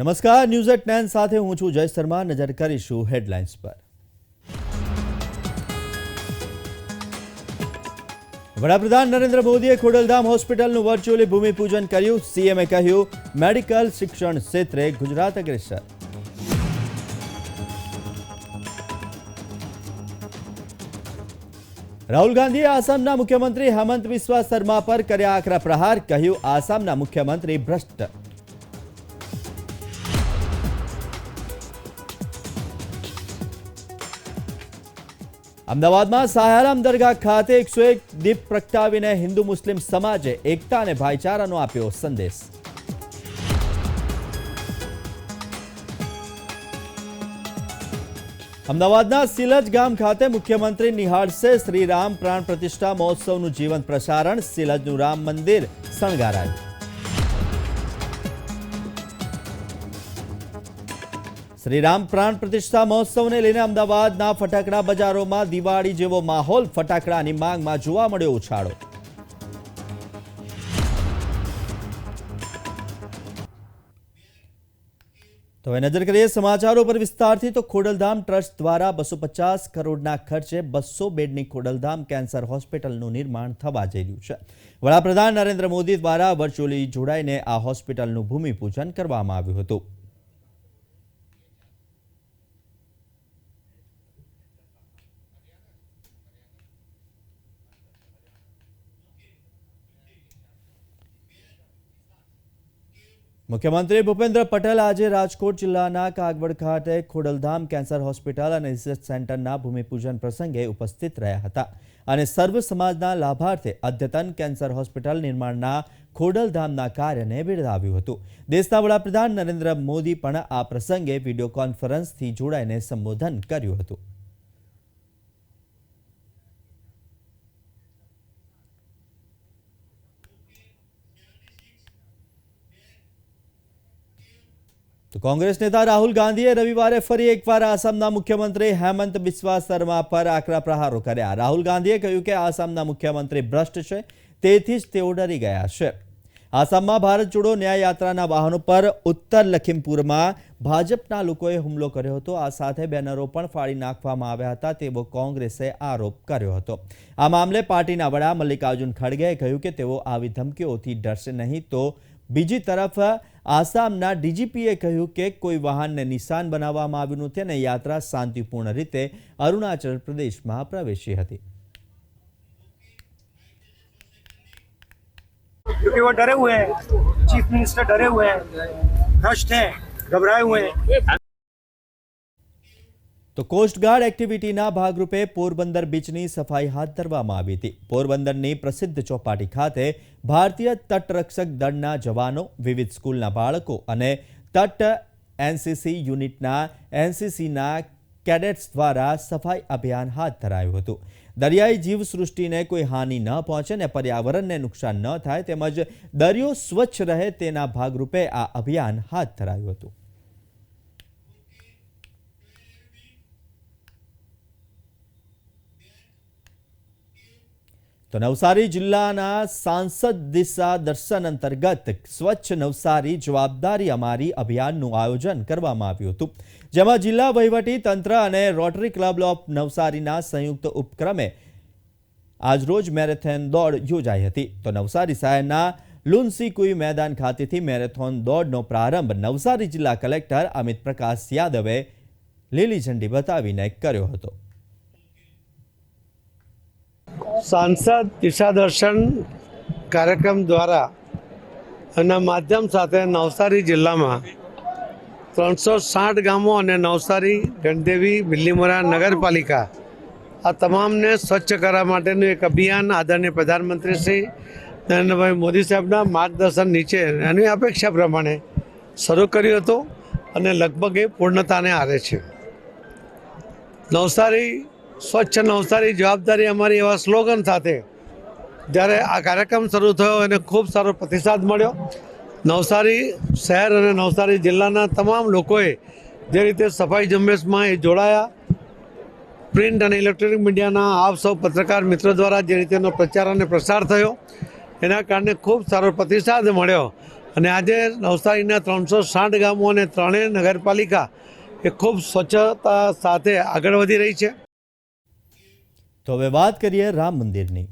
નમસ્કાર news eight nine સાથે હું છું જય શર્મા નજર કરીશું હેડલાઇન્સ પર વડાપ્રધાન નરેન્દ્ર મોદીએ ખોડલધામ હોસ્પિટલનું વર્ચ્યુઅલી ભૂમિપૂજન કર્યું સીએમએ કહ્યું મેડિકલ શિક્ષણ ક્ષેત્રે ગુજરાત અગ્રેસર રાહુલ ગાંધીએ આસામના મુખ્યમંત્રી હેમંત બિસ્વા શર્મા પર કર્યા આકરા પ્રહાર કહ્યું આસામના મુખ્યમંત્રી ભ્રષ્ટ અમદાવાદમાં સાયારામ દરગાહ ખાતે એકસો એક દીપ પ્રગટાવીને હિન્દુ મુસ્લિમ સમાજે એકતા અને ભાઈચારાનો આપ્યો સંદેશ. અમદાવાદના સિલજ ગામ ખાતે મુખ્યમંત્રી નિહાળશે શ્રીરામ પ્રાણ પ્રતિષ્ઠા મહોત્સવનું જીવંત પ્રસારણ, સિલજનું રામ મંદિર, શણગારાયું. શ્રીરામ પ્રાણ પ્રતિષ્ઠા મહોત્સવને લઈને અમદાવાદના ફટાકડા બજારોમાં દિવાળી જેવો માહોલ ફટાકડાની માંગમાં જોવા મળ્યો ઉછાળો. તો હવે નજર કરીએ સમાચારો પર વિસ્તારથી, તો ખોડલધામ ટ્રસ્ટ દ્વારા બસો પચાસ કરોડના ખર્ચે બસો બેડની ખોડલધામ કેન્સર હોસ્પિટલનું નિર્માણ થવા જઈ રહ્યું છે. વડાપ્રધાન નરેન્દ્ર મોદી દ્વારા વર્ચ્યુઅલી જોડાઈને આ હોસ્પિટલનું ભૂમિપૂજન કરવામાં આવ્યું હતું. મુખ્યમંત્રી ભૂપેન્દ્ર પટેલ આજે રાજકોટ જિલ્લાના કાગવડ ખાતે ખોડલધામ કેન્સર હોસ્પિટલ અને રિસર્ચ સેન્ટરના ભૂમિપૂજન પ્રસંગે ઉપસ્થિત રહ્યા હતા અને સર્વ સમાજના લાભાર્થે અદ્યતન કેન્સર હોસ્પિટલ નિર્માણના ખોડલધામના કાર્યને બિરદાવ્યું હતું. દેશના વડાપ્રધાન નરેન્દ્ર મોદી પણ આ પ્રસંગે વીડિયો કોન્ફરન્સથી જોડાઈને સંબોધન કર્યું હતું. તો કોંગ્રેસ નેતા રાહુલ ગાંધીએ રવિવારે ફરી એકવાર આસામના મુખ્યમંત્રી હેમંત બિસ્વા શર્મા પર આકરા પ્રહારો કર્યા. રાહુલ ગાંધીએ કહ્યું કે આસામના મુખ્યમંત્રી ભ્રષ્ટ છે, તેથી જ તેઓ ડરી ગયા છે. આસામમાં ભારત જોડો ન્યાય યાત્રાના વાહનો પર ઉત્તર લખીમપુરમાં ભાજપના લોકોએ હુમલો કર્યો હતો. આ સાથે બેનરો પણ ફાડી નાખવામાં આવ્યા હતા તેવો કોંગ્રેસે આરોપ કર્યો હતો. આ મામલે પાર્ટીના વડા મલ્લિકાર્જુન ખડગેએ કહ્યું કે તેઓ આવી ધમકીઓથી ડરશે નહીં. તો બીજી તરફ આસામના ડીજીપીએ કહ્યું કે કોઈ વાહનને નિશાન બનાવવામાં આવ્યું નથી અને યાત્રા શાંતિપૂર્ણ રીતે અરુણાચલ પ્રદેશમાં પ્રવેશી હતી क्योंकि वो डरे हुए हैं चीफ मिनिस्टर डरे हुए हैं भ्रष्ट हैं घबराए हुए हैं તો કોસ્ટગાર્ડ એક્ટિવિટીના ભાગરૂપે પોરબંદર બીચની સફાઈ હાથ ધરવામાં આવી હતી. પોરબંદરની પ્રસિદ્ધ ચોપાટી ખાતે ભારતીય તટરક્ષક દળના જવાનો, વિવિધ સ્કૂલના બાળકો અને તટ એનસીસી યુનિટના એનસીસીના કેડેટ્સ દ્વારા સફાઈ અભિયાન હાથ ધરાયું હતું. દરિયાઈ જીવસૃષ્ટિને કોઈ હાનિ ન પહોંચે ને પર્યાવરણને નુકસાન ન થાય તેમજ દરિયો સ્વચ્છ રહે તેના ભાગરૂપે આ અભિયાન હાથ ધરાયું હતું. તો નવસારી જિલ્લાના સાંસદ દિશા દર્શન અંતર્ગત સ્વચ્છ નવસારી જવાબદારી અમારી અભિયાનનું આયોજન કરવામાં આવ્યું હતું. જેમાં જિલ્લા વહીવટી તંત્ર અને રોટરી ક્લબ ઓફ નવસારીના સંયુક્ત ઉપક્રમે આજરોજ મેરેથોન દોડ યોજાઈ હતી. તો નવસારી શહેરના લુન્સીકુઈ મેદાન ખાતેથી મેરેથોન દોડનો પ્રારંભ નવસારી જિલ્લા કલેક્ટર અમિત પ્રકાશ યાદવે લીલી ઝંડી બતાવીને કર્યો હતો. સાંસદ દિશા દર્શન કાર્યક્રમ દ્વારા એના માધ્યમ સાથે નવસારી જિલ્લામાં ત્રણસો સાઠ ગામો અને નવસારી, ગણદેવી બિલ્લીમોરા નગરપાલિકા આ તમામને સ્વચ્છ કરવા માટેનું એક અભિયાન આદરણીય પ્રધાનમંત્રી શ્રી નરેન્દ્રભાઈ મોદી સાહેબના માર્ગદર્શન નીચે એની અપેક્ષા પ્રમાણે શરૂ કર્યું હતું અને લગભગ એ પૂર્ણતાને આરે છે. નવસારી સ્વચ્છ નવસારી જવાબદારી અમારી એવા સ્લોગન સાથે. જ્યારે આ કાર્યક્રમ શરૂ થયો એને ખૂબ સારો પ્રતિસાદ મળ્યો. નવસારી શહેર અને નવસારી જિલ્લાના તમામ લોકોએ જે રીતે સફાઈ ઝુંબેશમાં એ જોડાયા. પ્રિન્ટ અને ઇલેક્ટ્રોનિક મીડિયાના આપ સૌ પત્રકાર મિત્રો દ્વારા જે રીતેનો પ્રચાર અને પ્રસાર થયો, એના કારણે ખૂબ સારો પ્રતિસાદ મળ્યો. અને આજે નવસારીના ત્રણસો સાઠ ગામો અને ત્રણેય નગરપાલિકા એ ખૂબ સ્વચ્છતા સાથે આગળ વધી રહી છે. તો હવે વાત કરીએ રામ મંદિરની.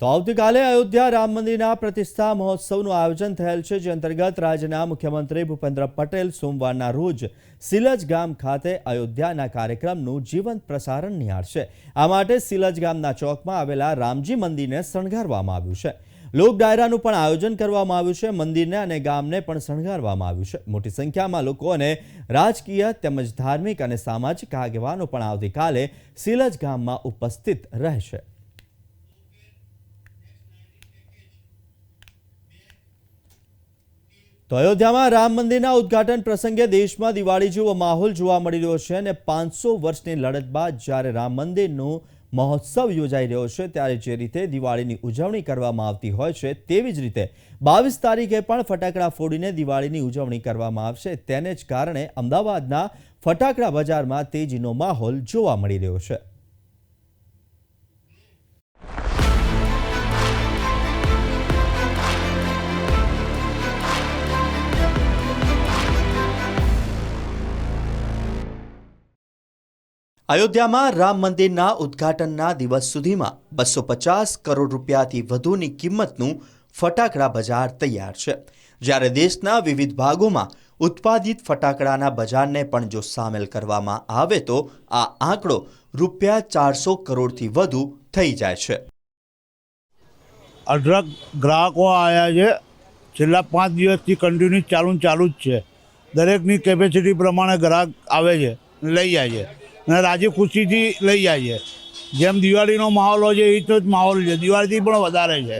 તો આવતીકાલે અયોધ્યા રામ મંદિરના પ્રતિષ્ઠા મહોત્સવનું આયોજન થયેલ છે, જે અંતર્ગત રાજ્યના મુખ્યમંત્રી ભૂપેન્દ્ર પટેલ સોમવારના રોજ સિલજ ગામ ખાતે અયોધ્યાના કાર્યક્રમનું જીવંત પ્રસારણ નિહાળશે. આ માટે સિલજ ગામના ચોકમાં આવેલા રામજી મંદિરને શણગારવામાં આવ્યું છે. લોક ડાયરાનું પણ આયોજન કરવામાં આવ્યું છે, મંદિરને અને ગામને પણ શણગારવામાં આવ્યું છે. મોટી સંખ્યામાં લોકો અને રાજકીય તેમજ ધાર્મિક અને સામાજિક આગેવાનો પણ આવતીકાલે સિલજ ગામમાં ઉપસ્થિત રહેશે. તો અયોધ્યામાં રામ મંદિરના ઉદ્ઘાટન પ્રસંગે દેશમાં દિવાળી જેવો માહોલ જોવા મળી રહ્યો છે અને પાંચસો વર્ષની લડત બાદ જ્યારે રામ મંદિરનો મહોત્સવ યોજાઈ રહ્યો છે, ત્યારે જે રીતે દિવાળીની ઉજવણી કરવામાં આવતી હોય છે, તેવી જ રીતે બાવીસ તારીખે પણ ફટાકડા ફોડીને દિવાળીની ઉજવણી કરવામાં આવશે. તેને જ કારણે અમદાવાદના ફટાકડા બજારમાં તેજીનો માહોલ જોવા મળી રહ્યો છે. અયોધ્યામાં રામ મંદિરના ઉદ્ઘાટનના દિવસ સુધીમાં બસો પચાસ કરોડ રૂપિયાથી વધુની કિંમતનું ફટાકડા બજાર તૈયાર છે. જ્યારે દેશના વિવિધ ભાગોમાં ઉત્પાદિત ફટાકડાના બજારને પણ જો સામેલ કરવામાં આવે તો આ આંકડો રૂપિયા ચારસો કરોડથી વધુ થઈ જાય છે. અઢળક ગ્રાહકો આવ્યા છે. છેલ્લા પાંચ દિવસથી કન્ટિન્યુ ચાલુ ચાલુ જ છે. દરેકની કેપેસિટી પ્રમાણે ગ્રાહક આવે છે લઈ જાય છે. અને રાજી ખુશીથી લઈ જાય છે. જેમ દિવાળીનો માહોલ હોય છે એ તો જ માહોલ છે. દિવાળીથી પણ વધારે છે.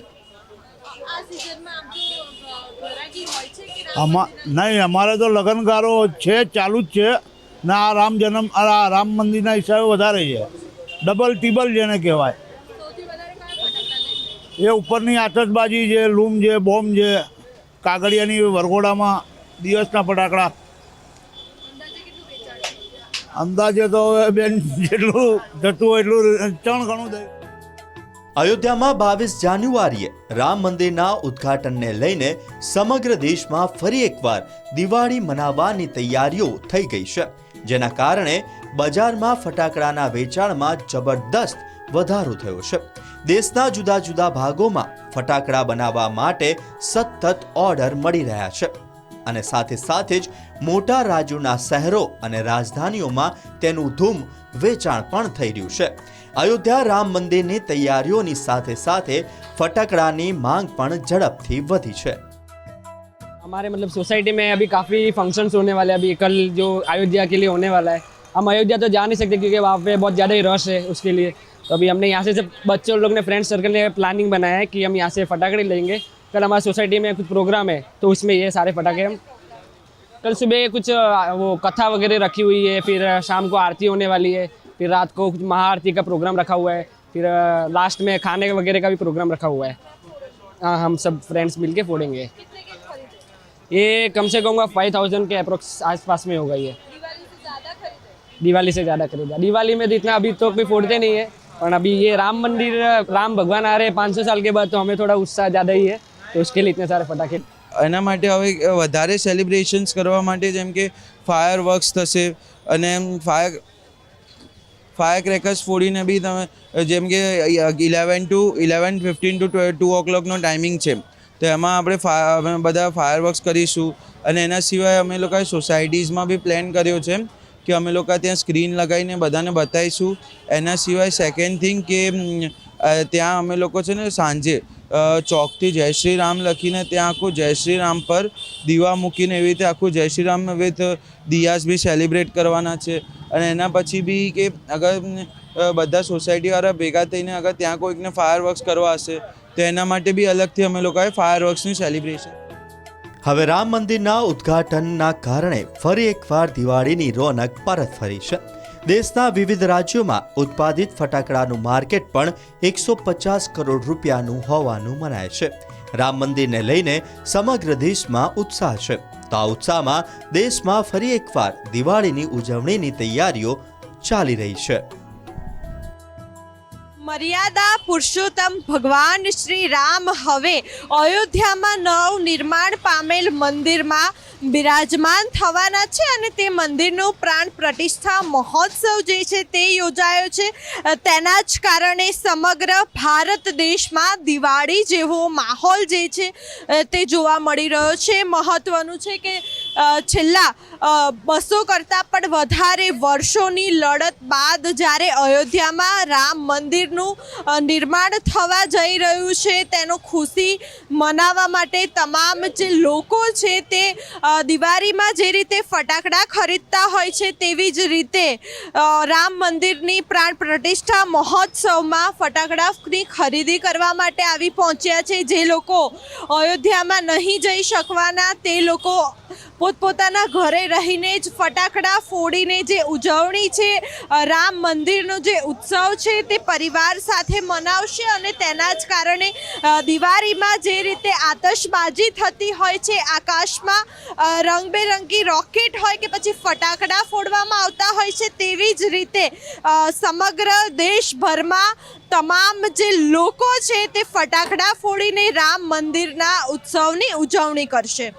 આમ નહીં અમારે તો લગ્નકારો છે ચાલુ જ છે. ને આ રામ જન્મ આ રામ મંદિરના હિસાબે વધારે છે. ડબલ ટીબલ જેને કહેવાય? એ ઉપરની આતશબાજી છે લૂમ છે બોમ્બ છે. કાગળિયાની વરઘોડામાં દિવસના ફટાકડા અંદાજે કેટલું વેચાણ છે? અંદાજે તો હવે બેન જેટલું જતું હોય એટલું ચણ ઘણું થાય અયોધ્યામાં બાવીસ જાન્યુઆરીએ રામ મંદિરના ઉદ્ઘાટનને લઈને સમગ્ર દેશમાં ફરી એકવાર દિવાળી મનાવવાની તૈયારીઓ થઈ ગઈ છે, જેના કારણે બજારમાં ફટાકડાના વેચાણમાં જબરદસ્ત વધારો થયો છે. દેશના જુદા જુદા ભાગોમાં ફટાકડા બનાવવા માટે સતત ઓર્ડર મળી રહ્યા છે. અને સાથે સાથે જ મોટા રાજ્યોના શહેરો અને રાજધાનીઓમાં તેનું ધૂમ વેચાણ પણ થઈ રહ્યું છે અયોધ્યા રામ મંદિરની તૈયારીઓની સાથે સાથે ફટાકડાની માંગ પણ ઝડપથી વધી છે हमारे मतलब सोसाइटी में अभी काफ़ी फंक्शंस होने वाले हैं अभी कल जो अयोध्या के लिए होने वाला है हम अयोध्या तो जा नहीं सकते क्योंकि वहाँ पे बहुत ज़्यादा ही रश है उसके लिए तो अभी हमने यहाँ से सब बच्चों लोग ने फ्रेंड सर्कल ने प्लानिंग बनाया है कि हम यहाँ से फटाखे लेंगे कल हमारी सोसाइटी में कुछ प्रोग्राम है तो उसमें ये सारे फटाखे हम कल सुबह कुछ वो कथा वगैरह रखी हुई है, फिर शाम को आरती होने वाली है, फिर रात को कुछ महाआरती का प्रोग्राम रखा हुआ है, फिर लास्ट में खाने वगैरह का भी प्रोग्राम रखा हुआ है। हाँ हम सब फ्रेंड्स मिलके फोड़ेंगे। ये कम से कम फाइव थाउज़ेंड के अप्रोक्स आसपास में होगा ये। दिवाली से ज़्यादा खरीदा। दिवाली में तो इतना अभी तो कोई फोड़ते नहीं है, पर अभी ये राम मंदिर, राम भगवान आ रहे हैं पाँच सौ साल के बाद तो हमें थोड़ा उत्साह ज़्यादा ही है। तो उसके लिए इतने सारे पटाखे એના માટે હવે વધારે સેલિબ્રેશન્સ કરવા માટે જેમ કે ફાયર વર્ક્સ થશે અને ફાયર ફાયર ક્રેકર્સ ફોડીને બી તમે જેમ કે eleven to eleven fifteen to two ઓ ક્લોકનો ટાઈમિંગ છે તો એમાં આપણે ફા અમે બધા ફાયર વર્ક્સ કરીશું અને એના સિવાય અમે લોકોએ સોસાયટીઝમાં બી પ્લાન કર્યો છે કે અમે લોકો ત્યાં સ્ક્રીન લગાવીને બધાને બતાવીશું એના સિવાય સેકન્ડ થિંગ કે અમ, અ, ત્યાં અમે લોકો છે ને સાંજે અ, ચોકથી જય શ્રી રામ લખીને ત્યાં આખું જય શ્રી રામ પર દીવા મૂકીને એવી રીતે આખું જય Shri Ram with diyas be celebrate કરવાના છે. અને એના પછી બી કે અગર બધા સોસાયટીવાળા ભેગા થઈને અગર ત્યાં કોઈકને ફાયર વર્ક્સ કરવા હશે, તો એના માટે બી અલગથી અમે લોકોએ ફાયર વર્ક્સની સેલિબ્રેશન હવે રામ મંદિરના ઉદ્ઘાટનના કારણે ફરી એકવાર દિવાળીની રોનક પરત ફરી છે. દેશના વિવિધ રાજ્યોમાં ઉત્પાદિત ફટાકડાનું માર્કેટ પણ એકસો પચાસ કરોડ રૂપિયાનું હોવાનું મનાય છે. રામ મંદિરને લઈને સમગ્ર દેશમાં ઉત્સાહ છે. તો આ ઉત્સાહમાં દેશમાં ફરી એકવાર દિવાળીની ઉજવણીની તૈયારીઓ ચાલી રહી છે. મર્યાદા પુરુષોત્તમ ભગવાન શ્રી રામ હવે અયોધ્યામાં નવ નિર્માણ પામેલ મંદિરમાં બિરાજમાન થવાના છે અને તે મંદિરનું પ્રાણ પ્રતિષ્ઠા મહોત્સવ જે છે તે યોજાયો છે. તેના જ કારણે સમગ્ર ભારત દેશમાં દિવાળી જેવો માહોલ જે છે તે જોવા મળી રહ્યો છે. મહત્વનું છે કે છેલ્લા બસો કરતાં પણ વધારે વર્ષોની લડત બાદ જ્યારે અયોધ્યામાં રામ મંદિરનું નિર્માણ થવા જઈ રહ્યું છે, તેનો ખુશી મનાવવા માટે તમામ જે લોકો છે તે દિવાળીમાં જે રીતે ફટાકડા ખરીદતા હોય છે, તેવી જ રીતે રામ મંદિરની પ્રાણ પ્રતિષ્ઠા મહોત્સવમાં ફટાકડાની ખરીદી કરવા માટે આવી પહોંચ્યા છે. જે લોકો અયોધ્યામાં નહીં જઈ શકવાના, તે લોકો પોતપોતાના ઘરે રહીને જ ફટાકડા ફોડીને જે ઉજવણી છે રામ મંદિરનો જે ઉત્સવ છે તે પરિવાર સાથે મનાવશે અને તેના જ કારણે દિવાળીમાં જે રીતે આતશબાજી થતી હોય છે, આકાશમાં રંગબેરંગી રોકેટ હોય કે પછી ફટાકડા ફોડવામાં આવતા હોય છે, તેવી જ રીતે સમગ્ર દેશભરમાં તમામ જે લોકો છે તે ફટાકડા ફોડીને રામ મંદિરના ઉત્સવની ઉજવણી કરશે.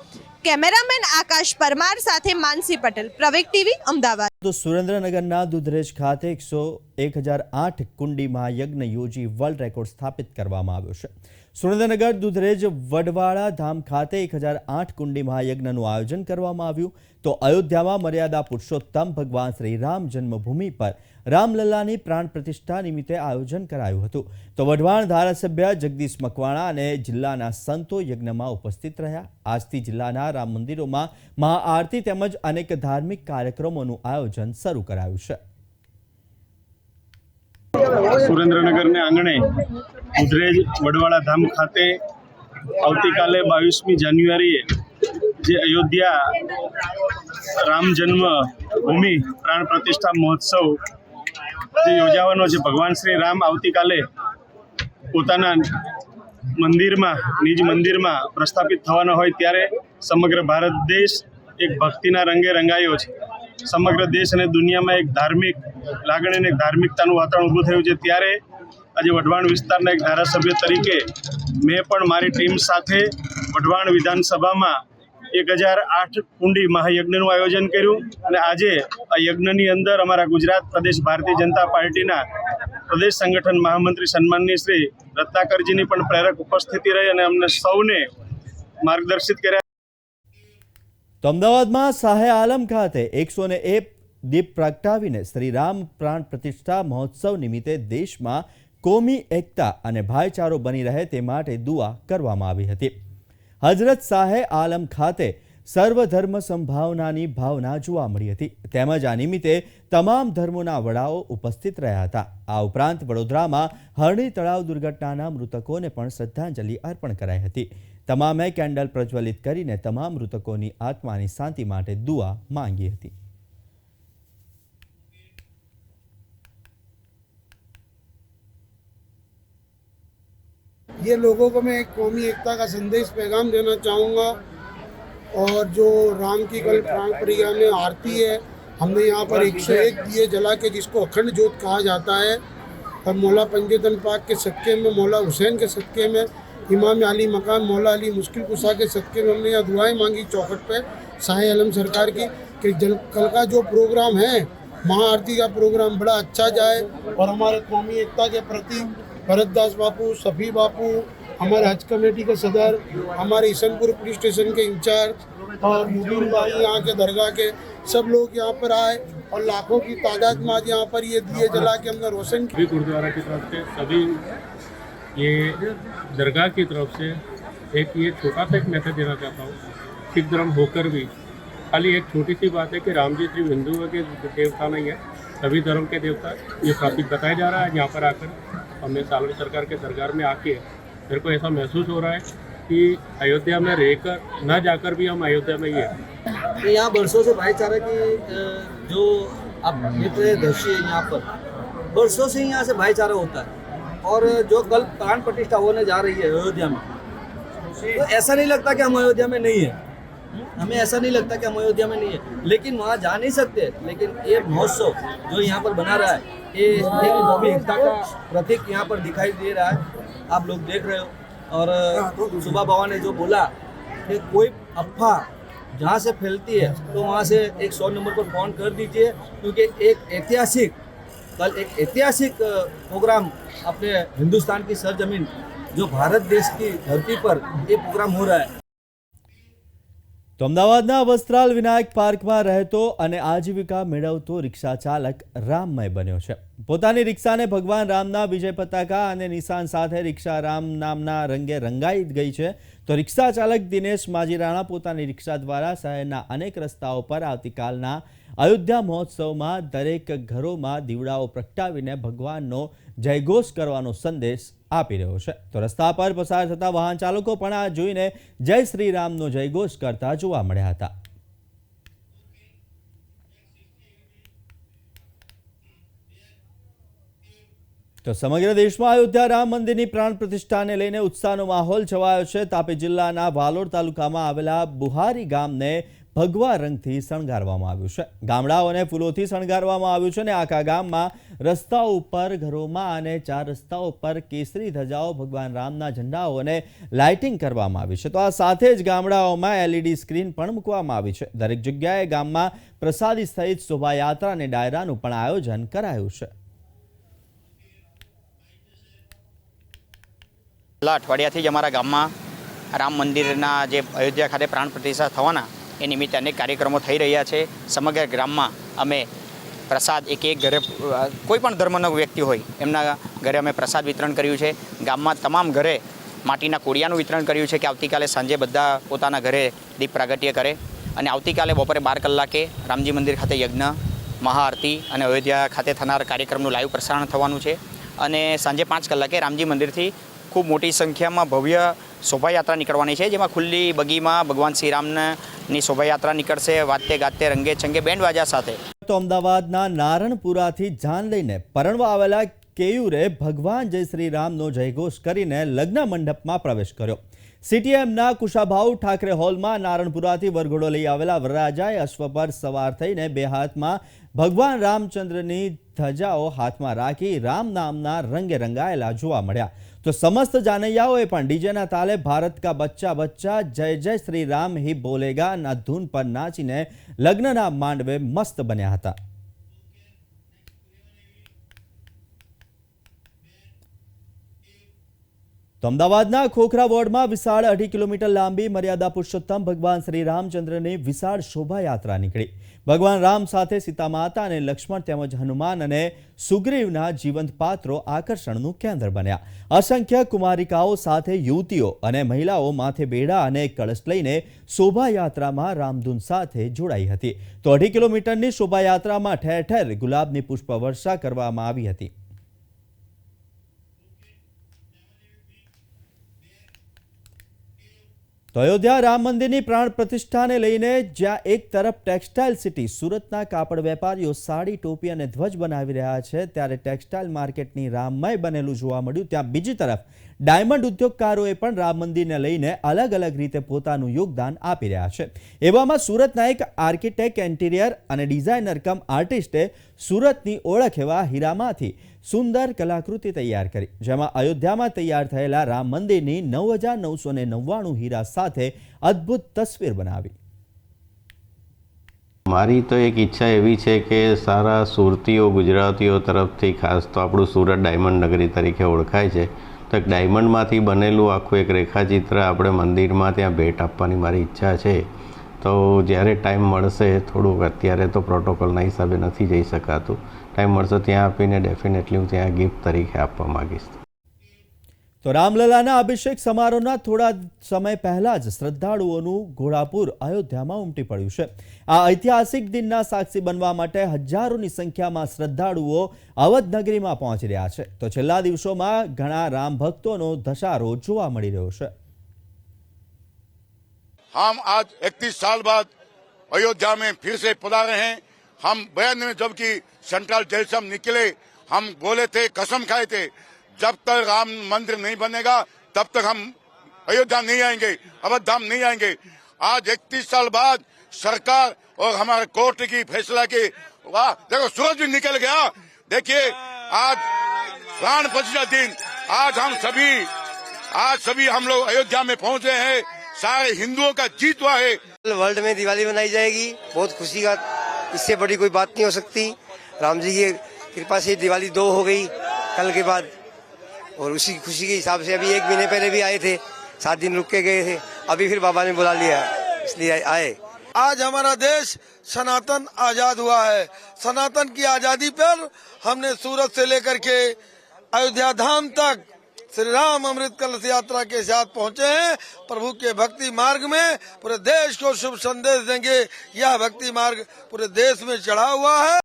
કેમેરામેન આકાશ પરમાર સાથે માનસી પટેલ પ્રવેક ટીવી, અમદાવાદ. તો સુરેન્દ્રનગરના દુધરેજ ખાતે એકસો એક હજાર આઠ કુંડી મહાયજ્ઞ યોજી વર્લ્ડ રેકોર્ડ સ્થાપિત કરવામાં આવ્યો છે. સુરેન્દ્રનગર દુધરેજ વડવાળા ધામ ખાતે એક હજાર આઠ કુંડી મહાયજ્ઞનું આયોજન કરવામાં આવ્યું. તો અયોધ્યામાં મર્યાદા પુરુષોત્તમ ભગવાન શ્રી રામ જન્મભૂમિ પર રામલલ્લાની પ્રાણ પ્રતિષ્ઠા નિમિત્તે આયોજન કરાયું હતું. તો વઢવાણ ધારાસભ્ય જગદીશ મકવાણા અને જિલ્લાના સંતો યજ્ઞમાં ઉપસ્થિત રહ્યા. આજથી જિલ્લાના રામ મંદિરોમાં મહાઆરતી તેમજ અનેક ધાર્મિક કાર્યક્રમોનું આયોજન શરૂ કરાયું છે. સુરેન્દ્રનગરને આંગણે ઉધરેજ વડવાળા ધામ ખાતે આવતીકાલે બાવીસમી જાન્યુઆરીએ જે અયોધ્યા રામ જન્મ ભૂમિ પ્રાણ પ્રતિષ્ઠા મહોત્સવ જે યોજાવાનો છે, ભગવાન શ્રી રામ આવતીકાલે પોતાના મંદિરમાં, નિજ મંદિરમાં પ્રસ્થાપિત થવાના હોય ત્યારે સમગ્ર ભારત દેશ એક ભક્તિના રંગે રંગાયો છે. સમગ્ર દેશ અને દુનિયામાં એક ધાર્મિક લાગણી અને ધાર્મિકતાનું વાતાવરણ ઊભું થયું છે. ત્યારે આજે વઢવાણ વિસ્તારના એક ધારાસભ્ય તરીકે મેં પણ મારી ટીમ સાથે વઢવાણ વિધાનસભામાં એક હજાર આઠ કુંડી મહાયજ્ઞનું આયોજન કર્યું અને આજે આ યજ્ઞની અંદર અમારા ગુજરાત પ્રદેશ ભારતીય જનતા પાર્ટીના પ્રદેશ સંગઠન મહામંત્રી સન્માનની શ્રી રત્નાકરજીની પણ પ્રેરક ઉપસ્થિતિ રહી અને અમને સૌને માર્ગદર્શિત કર્યા. તો અમદાવાદમાં શાહે આલમ ખાતે એકસો ને એક દીપ પ્રગટાવીને શ્રી રામ પ્રાણ પ્રતિષ્ઠા મહોત્સવ નિમિત્તે દેશમાં કોમી એકતા અને ભાઈચારો બની રહે તે માટે દુઆ કરવામાં આવી હતી. હજરત શાહે આલમ ખાતે સર્વધર્મ સંભાવનાની ભાવના જોવા મળી હતી. તેમજ આ નિમિત્તે તમામ ધર્મોના વડાઓ ઉપસ્થિત રહ્યા હતા. આ ઉપરાંત વડોદરામાં હરણી તળાવ દુર્ઘટનાના મૃતકોને પણ શ્રદ્ધાંજલિ અર્પણ કરાઈ હતી. તમામે કેન્ડલ પ્રજ્વલિત કરીને તમામ મૃતકોની આત્માની શાંતિ માટે દુઆ માંગી હતી. ये लोगों को मैं एक कौमी एकता का संदेश पैगाम देना चाहूँगा। और जो राम की कल प्राण प्रिया में आरती है हमने यहाँ पर एक सौ एक दिए जला के जिसको अखंड ज्योत कहा जाता है। और मौला पंजतन पाक के सदक़े में मौला हुसैन के सदक़े में इमाम अली मकान मौला अली मुश्किल कुशा के सदक़े में हमने यहाँ दुआएँ मांगी चौखट पे शाह आलम सरकार की कि जल कल का जो प्रोग्राम है महाआरती का प्रोग्राम बड़ा अच्छा जाए और हमारे कौमी एकता के प्रति भरतदास बापू, सफ़ी बापू, हमारे हज कमेटी के सदर, हमारे ईसनपुर पुलिस स्टेशन के इंचार्ज और मुबीन भाई यहाँ के दरगाह के सब लोग यहाँ पर आए और लाखों की तादाद में आज यहाँ पर ये दिए जला के हमने रोशन किया। गुरुद्वारा की तरफ़ से, सभी ये दरगाह की तरफ़ से एक ये छोटा सा एक मैसेज देना चाहता हूँ। सिख धर्म होकर भी, खाली एक छोटी सी बात है कि राम जी सिर्फ़ हिंदुओं के देवता नहीं है, सभी धर्म के देवता, ये स्थापित बताया जा रहा है, यहाँ पर आकर मैं सालवी सरकार के सरकार में आके मेरे को ऐसा महसूस हो रहा है कि अयोध्या में रहकर, न जाकर भी हम अयोध्या में ही हैं कि यहाँ बरसों से भाईचारा की जो देख रहे दृश्य है यहाँ पर बरसों से यहाँ से भाईचारा होता है। और जो कल प्राण प्रतिष्ठा होने जा रही है अयोध्या में तो ऐसा नहीं लगता कि हम अयोध्या में नहीं है। हमें ऐसा नहीं लगता कि हम अयोध्या में नहीं है। लेकिन वहाँ जा नहीं सकते। लेकिन ये महोत्सव जो यहाँ पर बना रहा है, ये एक एकता का प्रतीक यहाँ पर दिखाई दे रहा है। आप लोग देख रहे हो। और सुबह बाबा ने जो बोला कि कोई अफवाह जहाँ से फैलती है तो वहाँ से एक सौ नंबर पर फ़ोन कर दीजिए। क्योंकि एक ऐतिहासिक, कल एक ऐतिहासिक प्रोग्राम अपने हिंदुस्तान की सरजमीन, जो भारत देश की धरती पर ये प्रोग्राम हो रहा है। તો અમદાવાદના વસ્ત્રાલ વિનાયક પાર્કમાં રહેતો અને આજીવિકા મેળવતો રિક્ષા ચાલક રામમય બન્યો છે. પોતાની રિક્ષાને ભગવાન રામના વિજય પતાકા અને નિશાન સાથે રિક્ષા રામ નામના રંગે રંગાઈ ગઈ છે. તો રિક્ષા ચાલક દિનેશ માજીરાણા પોતાની રિક્ષા દ્વારા શહેરના અનેક રસ્તાઓ પર આવતીકાલના અયોધ્યા મહોત્સવમાં દરેક ઘરોમાં દીવડાઓ પ્રગટાવીને ભગવાનનો જયઘોષ કરવાનો સંદેશ આપી રહ્યો છે. તો રસ્તા પર પસાર થતા વાહન ચાલકો પણ આ જોઈને જય શ્રી રામનો જયઘોષ કરતા જોવા મળ્યા હતા. તો સમગ્ર દેશમાં અયોધ્યા રામ મંદિરની પ્રાણ પ્રતિષ્ઠાને લઈને ઉત્સાહનો માહોલ છવાયો છે. તાપી જિલ્લાના વાલોડ તાલુકામાં આવેલા બુહારી ગામને ભગવા રંગથી શણગારવામાં આવ્યું છે. ગામડાઓને ફૂલોથી શણગારવામાં આવ્યું છે અને આખા ગામમાં રસ્તાઓ ઉપર ઘરોમાં અને ચાર રસ્તા ઉપર કેસરી ધજાઓ ભગવાન રામના ઝંડાઓને લાઇટિંગ કરવામાં આવી છે. તો આ સાથે જ ગામડાઓમાં એલઈડી સ્ક્રીન પણ મૂકવામાં આવી છે. દરેક જગ્યાએ ગામમાં પ્રસાદી સહિત શોભાયાત્રા અને ડાયરાનું પણ આયોજન કરાયું છે. છેલ્લા અઠવાડિયાથી જ અમારા ગામમાં રામ મંદિરના જે અયોધ્યા ખાતે પ્રાણ પ્રતિષ્ઠા થવાના એ નિમિત્તે અનેક કાર્યક્રમો થઈ રહ્યા છે. સમગ્ર ગ્રામમાં અમે પ્રસાદ એક એક ઘરે કોઈ પણ ધર્મનો વ્યક્તિ હોય, એમના ઘરે અમે પ્રસાદ વિતરણ કર્યું છે. ગામમાં તમામ ઘરે માટીના કોડિયાનું વિતરણ કર્યું છે કે આવતીકાલે સાંજે બધા પોતાના ઘરે દીપ પ્રાગટ્ય કરે. અને આવતીકાલે બપોરે બાર કલાકે રામજી મંદિર ખાતે યજ્ઞ, મહાઆરતી અને અયોધ્યા ખાતે થનાર કાર્યક્રમનું લાઈવ પ્રસારણ થવાનું છે. અને સાંજે પાંચ કલાકે રામજી મંદિરથી ખૂબ મોટી સંખ્યામાં ભવ્ય શોભાયાત્રા નીકળવાની છે, જેમાં ખુલ્લી બગીમાં ભગવાન શ્રીરામની શોભાયાત્રા નીકળશે વાતે ગાતે રંગે ચંગે બેન્ડ વાજા સાથે. તો અમદાવાદના નારણપુરાથી જાન લઈને પરણવા આવેલા કેયુરે ભગવાન જય શ્રી રામનો જયઘોષ કરીને લગ્ન મંડપમાં પ્રવેશ કર્યો. સીટીએમના કુશાભાઉ ઠાકરે હોલમાં નારણપુરાથી વરઘોડો લઈ આવેલા વરરાજાએ અશ્વ પર સવાર થઈને બે હાથમાં ભગવાન રામચંદ્રની ધજાઓ હાથમાં રાખી રામ નામના રંગે રંગાયેલા જોવા મળ્યા. તો સમસ્ત જાનૈયાઓએ પણ ડીજેના તાલે ભારત કા બચ્ચા બચ્ચા, જય જય શ્રી રામ હી બોલેગા, ના ધૂન પર નાચીને લગ્નના માંડવે મસ્ત બન્યા હતા. તો અમદાવાદના ખોખરા વોર્ડમાં વિશાળ અઢી કિલોમીટર લાંબી મર્યાદા પુરુષોત્તમ ભગવાન શ્રી રામચંદ્રની વિશાળ શોભાયાત્રા નીકળી. ભગવાન રામ સાથે સીતા માતા અને લક્ષ્મણ તેમજ હનુમાન અને સુગ્રીવના જીવંત પાત્રો આકર્ષણનું કેન્દ્ર બન્યા. અસંખ્ય કુમારિકાઓ સાથે યુવતીઓ અને મહિલાઓ માથે બેડા અને કળશ લઈને શોભાયાત્રામાં રામધૂન સાથે જોડાઈ હતી. તો અઢી કિલોમીટરની શોભાયાત્રામાં ઠેર ઠેર ગુલાબની પુષ્પવર્ષા કરવામાં આવી હતી. અયોધ્યા રામ મંદિરની પ્રાણ પ્રતિષ્ઠાને લઈને જ્યાં એક તરફ ટેક્સટાઇલ સિટી સુરતના કાપડ વેપારીઓ સાડી, ટોપી અને ધ્વજ બનાવી રહ્યા છે, ત્યારે ટેક્સટાઇલ માર્કેટની રામમય બનેલું જોવા મળ્યું. ત્યાં બીજી તરફ ડાયમંડ ઉદ્યોગકારોએ પણ રામ મંદિરને લઈને અલગ અલગ રીતે પોતાનું યોગદાન આપી રહ્યા છે. એવામાં સુરતના એક architect, interior and designer cum આર્ટિસ્ટે સુરતની ઓળખ એવા હીરામાંથી સુંદર કલાકૃતિ તૈયાર કરી, જેમાં અયોધ્યામાં તૈયાર થયેલા રામ મંદિરની નવ હજાર નવસો ને નવ્વાણું હીરા સાથે અદ્ભુત તસવીર બનાવી. મારી તો એક ઈચ્છા એવી છે કે સારા સુરતીઓ ગુજરાતીઓ તરફથી, ખાસ તો આપણું સુરત ડાયમંડ નગરી તરીકે ઓળખાય છે તો એક ડાયમંડમાંથી બનેલું આખું એક રેખાચિત્ર આપણે મંદિરમાં ત્યાં ભેટ આપવાની મારી ઈચ્છા છે. તો જ્યારે ટાઈમ મળશે થોડુંક, અત્યારે તો પ્રોટોકોલના હિસાબે નથી જઈ શકાતું. ટાઈમ મળશે ત્યાં આપીને ડેફિનેટલી હું ત્યાં ગિફ્ટ તરીકે આપવા માગીશ. તો રામલલાના અભિષેક સમારોહના થોડા સમય પહેલા જ શ્રદ્ધાળુઓનું ઘોડાપુર અયોધ્યામાં ઉમટી પડ્યું છે આ ઐતિહાસિક દિનના સાક્ષી બનવા માટે હજારોની સંખ્યામાં શ્રદ્ધાળુઓ અવધ નગરીમાં પહોંચી રહ્યા છે તો છેલ્લા દિવસોમાં ઘણા રામ ભક્તોનો ધસારો જોવા મળી રહ્યો છે हम आज 31 साल बाद अयोध्या में फिर से पधारे हैं हम बयान में जब कि सेंट्रल जेल से हम निकले हम बोले थे कसम खाए थे जब तक राम मंदिर नहीं बनेगा, तब तक हम अयोध्या नहीं आएँगे अवधाम नहीं आएँगे। आज इकतीस साल बाद सरकार और हमारे कोर्ट की फैसला के वाह, देखो सूरज भी निकल गया। देखिए, आज प्राण प्रतिष्ठा दिन, आज हम सभी, आज सभी हम लोग अयोध्या में पहुँचे हैं। सारे हिंदुओं का जीत हुआ है। वर्ल्ड में दिवाली मनाई जाएगी, बहुत खुशी का, इससे बड़ी कोई बात नहीं हो सकती। राम जी की कृपा से दिवाली दो हो गई। कल के बाद और उसी खुशी के हिसाब से अभी एक महीने पहले भी आए थे, सात दिन रुक के गए थे, अभी फिर बाबा ने बुला लिया, इसलिए आए। आज हमारा देश सनातन आज़ाद हुआ है। सनातन की आज़ादी पर हमने सूरत से लेकर के अयोध्या धाम तक श्री राम अमृत कलश यात्रा के साथ पहुँचे हैं। प्रभु के भक्ति मार्ग में पूरे देश को शुभ संदेश देंगे। यह भक्ति मार्ग पूरे देश में चढ़ा हुआ है।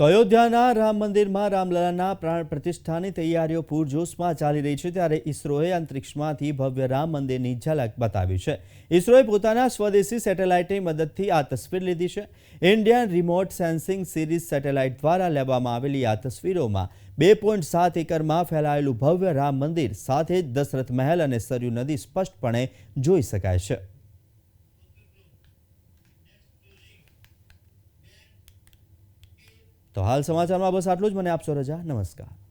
તો અયોધ્યાના રામ મંદિરમાં રામલલાના પ્રાણ પ્રતિષ્ઠાની તૈયારીઓ પૂરજોશમાં ચાલી રહી છે ત્યારે ઇસરોએ અંતરિક્ષમાંથી ભવ્ય રામ મંદિરની ઝલક બતાવી છે. ઇસરોએ પોતાના સ્વદેશી સેટેલાઇટની મદદથી આ તસવીર લીધી છે. Indian remote sensing series satellite દ્વારા લેવામાં આવેલી આ તસવીરોમાં બે પોઈન્ટ સાત એકરમાં ફેલાયેલું ભવ્ય રામ મંદિર સાથે જ દશરથ મહેલ અને સરયુ નદી સ્પષ્ટપણે જોઈ શકાય છે. તો હાલ સમાચારમાં બસ આટલું જ. મને આપશો રજા. નમસ્કાર.